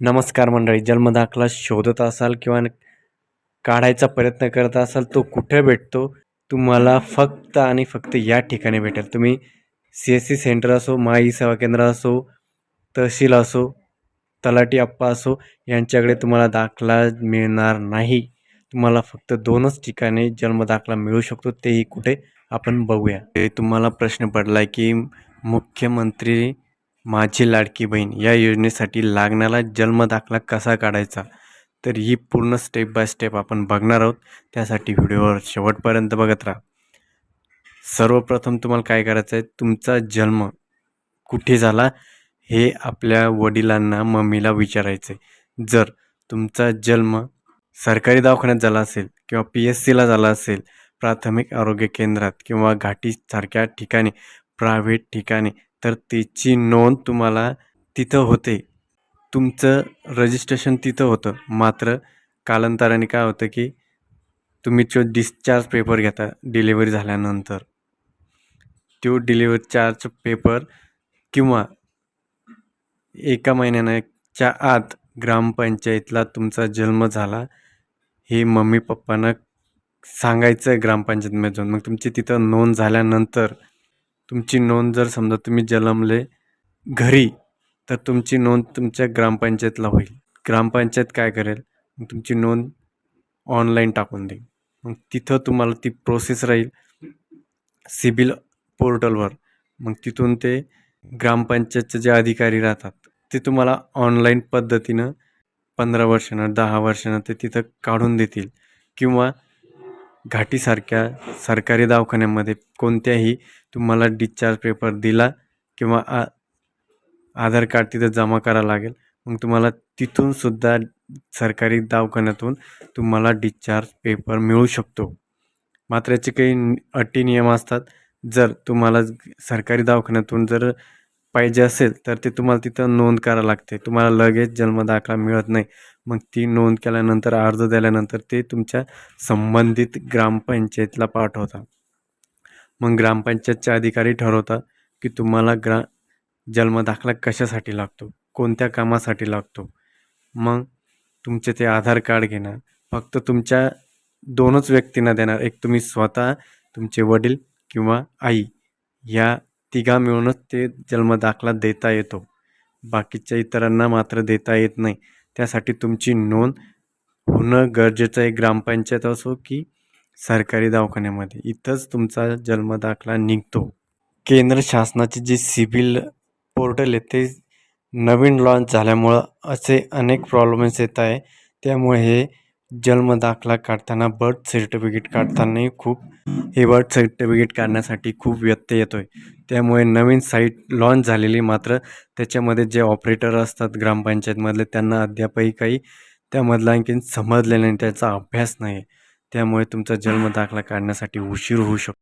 नमस्कार मंडळी जन्मदाखला शोधत असाल किंवा काढायचा प्रयत्न करत असाल तो कुठे भेटतो? तुम्हाला फक्त आणि फक्त या ठिकाणी भेटेल. तुम्ही सी एस सी सेंटर असो माई सेवा केंद्र असो तहसील असो तलाटी अप्पा असो यांच्याकडे तुम्हाला दाखला मिळणार नाही. तुम्हाला फक्त दोनच ठिकाणी जन्मदाखला मिळू शकतो तेही कुठे? आपण बघूया. ते तुम्हाला प्रश्न पडला आहे की मुख्यमंत्री माझी लाडकी बहीण या योजनेसाठी लागणारा जन्मदाखला कसा काढायचा? तर ही पूर्ण स्टेप बाय स्टेप आपण बघणार आहोत. त्यासाठी व्हिडिओवर शेवटपर्यंत बघत राहा. सर्वप्रथम तुम्हाला काय करायचं आहे? तुमचा जन्म कुठे झाला? हे आपल्या वडिलांना मम्मीला विचारायचं आहे. जर तुमचा जन्म सरकारी दवाखान्यात झाला असेल किंवा पी एस सीला झाला असेल प्राथमिक आरोग्य केंद्रात किंवा घाटीसारख्या ठिकाणी प्रायव्हेट ठिकाणी तर त्याची नोंद तुम्हाला तिथं होते. तुमचं रजिस्ट्रेशन तिथं होतं. मात्र कालांतराने काय होतं की तुम्ही जो डिस्चार्ज पेपर घेता डिलिव्हरी झाल्यानंतर. तो डिलिव्हरी चार्ज पेपर किंवा एका महिन्याच्या आत ग्रामपंचायतला तुमचा जन्म झाला हे मम्मी पप्पांना सांगायचं आहे ग्रामपंचायतमध्ये जाऊन मग तुमची तिथं नोंद झाल्यानंतर तुमची नोंद जर समजा तुम्ही जन्मले घरी तर तुमची नोंद तुमच्या ग्रामपंचायतला होईल. ग्रामपंचायत काय करेल? मग तुमची नोंद ऑनलाईन टाकून देईल. मग तिथं तुम्हाला ती प्रोसेस राहील सिबिल पोर्टलवर. मग तिथून ते ग्रामपंचायतचे जे अधिकारी राहतात ते तुम्हाला ऑनलाईन पद्धतीनं पंधरा वर्षानं दहा वर्षानं ते तिथं काढून देतील. किंवा घाटीसारख्या सरकारी दवाखान्यामध्ये कोणत्याही तुम्हाला डिस्चार्ज पेपर दिला किंवा आ आधार कार्ड तिथं जमा करावं लागेल. मग तुम्हाला तिथूनसुद्धा सरकारी दवाखान्यातून तुम्हाला डिस्चार्ज पेपर मिळू शकतो. मात्र याचे काही अटी नियम असतात. जर तुम्हाला सरकारी दवाखान्यातून जर पाहिजे असेल तर ते तुम्हाला तिथं नोंद करावं लागते. तुम्हाला लगेच जन्मदाखला मिळत नाही. मग ती नोंद केल्यानंतर अर्ज दिल्यानंतर ते तुमच्या संबंधित ग्रामपंचायतला पाठवतात मग ग्रामपंचायतचे अधिकारी ठरवतात की तुम्हाला ग्रा जन्मदाखला कशासाठी लागतो? कोणत्या कामासाठी लागतो? मग तुमचे ते आधार कार्ड घेणार फक्त तुमच्या दोनच व्यक्तींना देणार. एक तुम्ही स्वतः तुमचे वडील किंवा आई. या तिघा मिळूनच ते जन्मदाखला देता येतो. बाकीच्या इतरांना मात्र देता येत नाही. त्यासाठी तुमची नोंद होणं गरजेचं आहे. ग्रामपंचायत असो की सरकारी दवाखान्यामध्ये. इथंच तुमचा जन्मदाखला निघतो. केंद्र शासनाचे जे सिबिल पोर्टल आहे ते नवीन लॉन्च झाल्यामुळं असे अनेक प्रॉब्लेम्स येत आहे. त्यामुळे हे जन्मदाखला काढताना बर्थ सर्टिफिकेट काढतानाही खूप हे बर्थ सर्टिफिकेट काढण्यासाठी खूप व्यत्यय येतो आहे त्यामुळे नवीन साईट लॉन्च झालेली मात्र त्याच्यामध्ये जे ऑपरेटर असतात ग्रामपंचायतमधले त्यांना अद्यापही काही त्यामधला आणखीन समजलेलं नाही त्याचा अभ्यास नाही. आहे त्यामुळे तुमचा जन्मदाखला काढण्यासाठी उशीर होऊ शकतो.